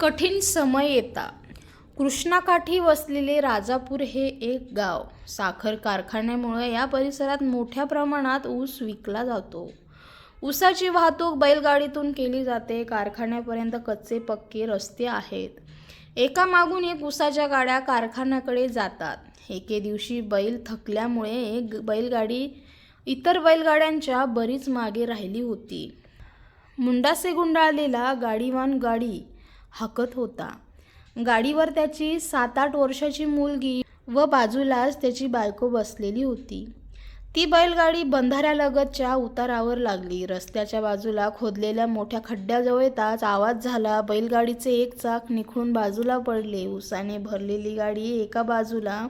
कठीण समय येता कृष्णाकाठी वसलेले राजापूर हे एक गाव. साखर कारखान्यामुळे या परिसरात मोठ्या प्रमाणात ऊस विकला जातो. ऊसाची वाहतूक बैलगाडीतून केली जाते. कारखान्यापर्यंत कच्चे पक्के रस्ते आहेत. एका मागून एक ऊसाच्या गाड्या कारखान्याकडे जातात. एके दिवशी बैल थकल्यामुळे एक बैलगाडी इतर बैलगाड्यांच्या बरीच मागे राहिली होती. मुंडासे गुंडाळलेला गाडीवान गाडी हाकत होता. गाडीवर त्याची सात आठ वर्षाची मुलगी व बाजूलाच त्याची बायको बसलेली होती. ती बैलगाडी बंधाऱ्यालगतच्या उतारावर लागली. रस्त्याच्या बाजूला खोदलेल्या मोठ्या खड्ड्याजवळ येताच आवाज झाला. बैलगाडीचे एक चाक निखळून बाजूला पडले. उसाने भरलेली गाडी एका बाजूला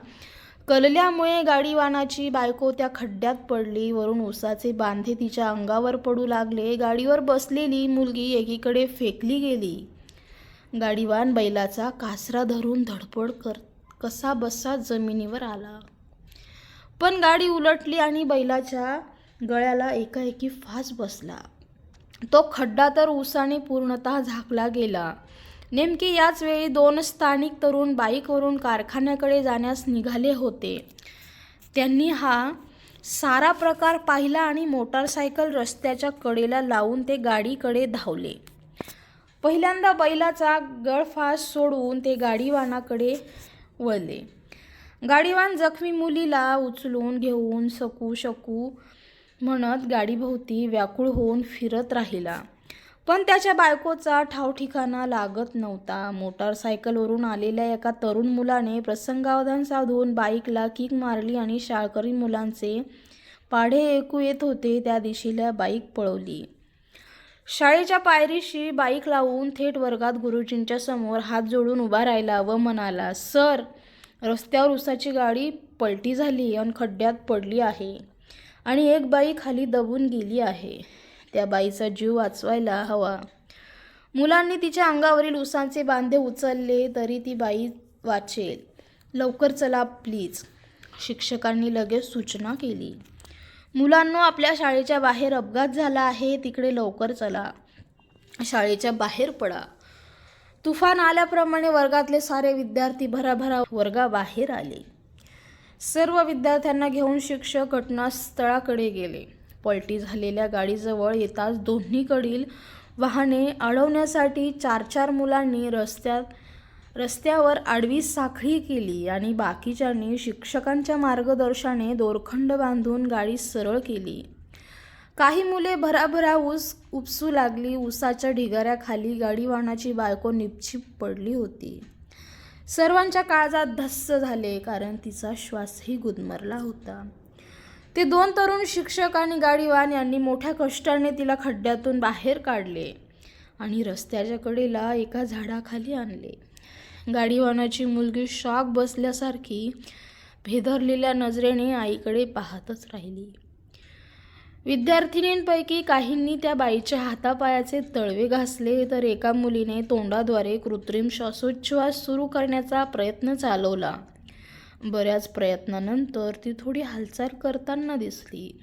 कलल्यामुळे गाडीवानाची बायको त्या खड्ड्यात पडली. वरून उसाचे बांधे तिच्या अंगावर पडू लागले. गाडीवर बसलेली मुलगी एकीकडे फेकली गेली. गाडीवान बैलाचा कासरा धरून धडपड कर कसा बसा जमिनीवर आला. पण गाडी उलटली आणि बैलाच्या गळ्याला एकाएकी फास बसला. तो खड्डा तर उसाने पूर्णतः झाकला गेला. नेमकी याच वेळी दोन स्थानिक तरुण बाईकवरून कारखान्याकडे जाण्यास निघाले होते. त्यांनी हा सारा प्रकार पाहिला आणि मोटारसायकल रस्त्याच्या कडेला लावून ते गाडीकडे धावले. पहिल्यांदा बैलाचा गळफास सोडून ते गाडीवानाकडे वळले. गाडीवान जखमी मुलीला उचलून घेऊन सकू शकू म्हणत गाडीभोवती व्याकुळ होऊन फिरत राहिला. पण त्याच्या बायकोचा ठावठिकाणा लागत नव्हता. मोटारसायकलवरून आलेल्या एका तरुण मुलाने प्रसंगावधान साधून बाईकला किक मारली आणि शाळकरी मुलांचे पाढे ऐकू येत होते. त्या दिशेला बाईक पळवली. शाळेच्या पायरीशी बाईक लावून थेट वर्गात गुरुजींच्या समोर हात जोडून उभा राहिला व म्हणाला सर रस्त्यावर उसाची गाडी पलटी झाली आणि खड्ड्यात पडली आहे आणि एक बाई खाली दबून गेली आहे. त्या बाईचा जीव वाचवायला हवा. मुलांनी तिच्या अंगावरील उसांचे बांधे उचलले तरी ती बाई वाचेल. लवकर चला प्लीज. शिक्षकांनी लगेच सूचना केली. मुलांनो आपल्या शाळेच्या बाहेर अपघात झाला आहे. तिकडे लवकर चला. शाळेच्या बाहेर पडा. तुफान आल्याप्रमाणे वर्गातले सारे विद्यार्थी भराभरा वर्गाबाहेर आले. सर्व विद्यार्थ्यांना घेऊन शिक्षक घटनास्थळाकडे गेले. पलटी झालेल्या गाडीजवळ येताच दोन्हीकडील वाहने अडवण्यासाठी चार चार मुलांनी रस्त्यात रस्त्यावर आडवी साखळी केली आणि बाकीच्यांनी शिक्षकांच्या मार्गदर्शनाने दोरखंड बांधून गाडी सरळ केली. काही मुले भराभरा ऊस उपसू लागली ऊसाच्या ढिगाऱ्याखाली गाडीवाहनाची बायको निपछिप पडली होती. सर्वांच्या काळजात धस्स झाले कारण तिचा श्वासही गुदमरला होता. ते दोन तरुण शिक्षक आणि गाडीवान यांनी मोठ्या कष्टाने तिला खड्ड्यातून बाहेर काढले आणि रस्त्याच्या कडेला एका झाडाखाली आणले. गाडीवानाची मुलगी शॉक बसल्यासारखी भेदरलेल्या नजरेने आईकडे पाहतच राहिली. विद्यार्थिनींपैकी काहींनी त्या बाईच्या हातापायाचे तळवे घासले तर एका मुलीने तोंडाद्वारे कृत्रिम श्वासोच्छ्वास सुरू करण्याचा प्रयत्न चालवला. बऱ्याच प्रयत्नानंतर ती थोडी हालचाल करताना दिसली.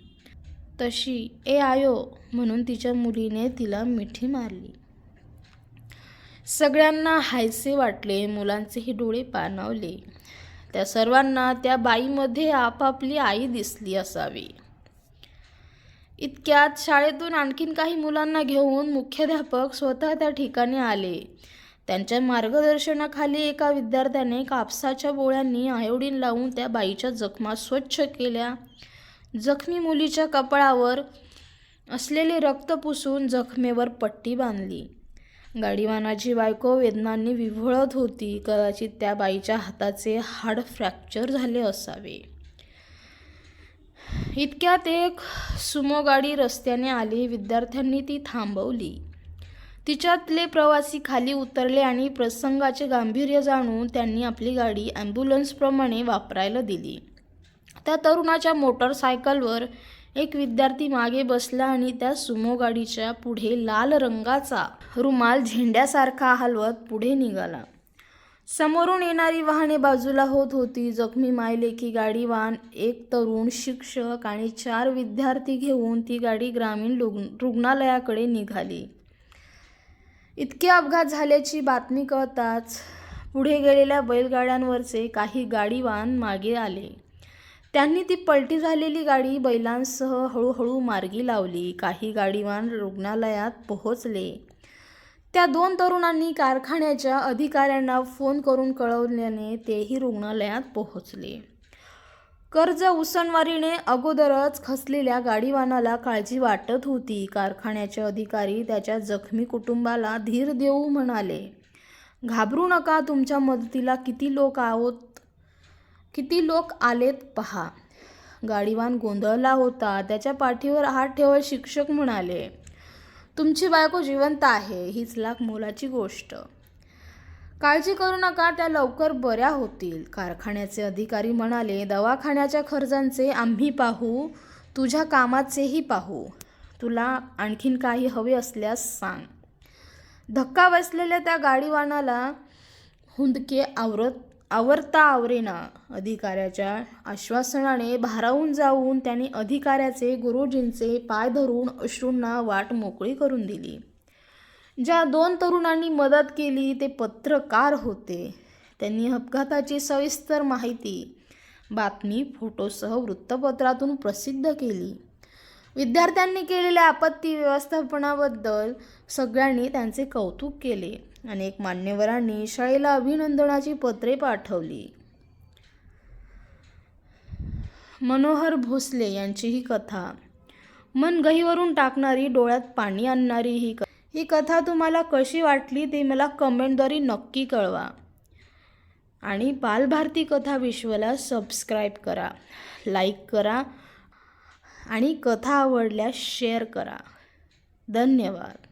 तशी ए आयो म्हणून तिच्या मुलीने तिला मिठी मारली. सगळ्यांना हायसे वाटले मुलांचेही डोळे पाणावले. त्या सर्वांना त्या बाईमध्ये आपापली आई दिसली असावी. इतक्यात शाळेतून आणखीन काही मुलांना घेऊन मुख्याध्यापक स्वतः त्या ठिकाणी आले. त्यांच्या मार्गदर्शनाखाली एका विद्यार्थ्याने कापसाच्या बोळ्यांनी आयोडीन लावून त्या बाईच्या जखमा स्वच्छ केल्या. जखमी मुलीच्या कपाळावर असलेले रक्त पुसून जखमेवर पट्टी बांधली. गाडीवानाची बायको वेदनांनी विव्हळत होती. कदाचित त्या बाईच्या हाताचे हाड फ्रॅक्चर झाले असावे. इतक्यात एक सुमो गाडी रस्त्याने आली. विद्यार्थ्यांनी ती थांबवली. तिच्यातले प्रवासी खाली उतरले आणि प्रसंगाचे गांभीर्य जाणून त्यांनी आपली गाडी ॲम्ब्युलन्सप्रमाणे वापरायला दिली. त्या तरुणाच्या मोटरसायकलवर एक विद्यार्थी मागे बसला आणि त्या सुमो गाडीच्या पुढे लाल रंगाचा रुमाल झेंड्यासारखा हलवत पुढे निघाला. समोरून येणारी वाहने बाजूला होत होती. जखमी मायलेकी गाडीवान एक तरुण शिक्षक आणि चार विद्यार्थी घेऊन ती गाडी ग्रामीण रुग्ण रुग्णालयाकडे निघाली. इतके अपघात झाल्याची बातमी कळताच पुढे गेलेल्या बैलगाड्यांवरचे काही गाडीवान मागे आले. त्यांनी ती पलटी झालेली गाडी बैलांसह हळूहळू मार्गी लावली. काही गाडीवान रुग्णालयात पोहोचले. त्या दोन तरुणांनी कारखान्याच्या अधिकाऱ्यांना फोन करून कळवल्याने तेही रुग्णालयात पोहोचले. कर्ज उसणवारीने अगोदरच खसलेल्या गाडीवानाला काळजी वाटत होती. कारखान्याचे अधिकारी त्याच्या जखमी कुटुंबाला धीर देऊ म्हणाले घाबरू नका तुमच्या मदतीला किती लोक आहोत किती लोक आलेत पहा. गाडीवान गोंधळला होता. त्याच्या पाठीवर हात ठेवत शिक्षक म्हणाले तुमची बायको जिवंत आहे हीच लाख मोलाची गोष्ट. काळजी करू नका त्या लवकर बऱ्या होतील. कारखान्याचे अधिकारी म्हणाले दवाखान्याच्या खर्चांचे आम्ही पाहू तुझ्या कामाचेही पाहू. तुला आणखीन काही हवे असल्यास सांग. धक्का बसलेल्या त्या गाडीवानाला हुंदके आवरत आवरता आवरेना अधिकाऱ्याच्या आश्वासनाने भारावून जाऊन त्याने अधिकाऱ्याचे गुरुजींचे पाय धरून अश्रूंना वाट मोकळी करून दिली. ज्या दोन तरुणांनी मदत केली ते पत्रकार होते. त्यांनी अपघाताची सविस्तर माहिती बातमी फोटोसह वृत्तपत्रातून प्रसिद्ध केली. विद्यार्थ्यांनी केलेल्या आपत्ती व्यवस्थापनाबद्दल सगळ्यांनी त्यांचे कौतुक केले. अनेक मान्यवरांनी शाळेला अभिनंदनाची पत्रे पाठवली. मनोहर भोसले यांची ही कथा. मन गहीवरून टाकणारी डोळ्यात पाणी आणणारी ही कथा. ही कथा तुम्हाला कशी वाटली ते मला कमेंटद्वारे नक्की कळवा. आणि बालभारती कथा विश्वला सबस्क्राईब करा लाईक करा आणि कथा आवडल्यास शेअर करा. धन्यवाद.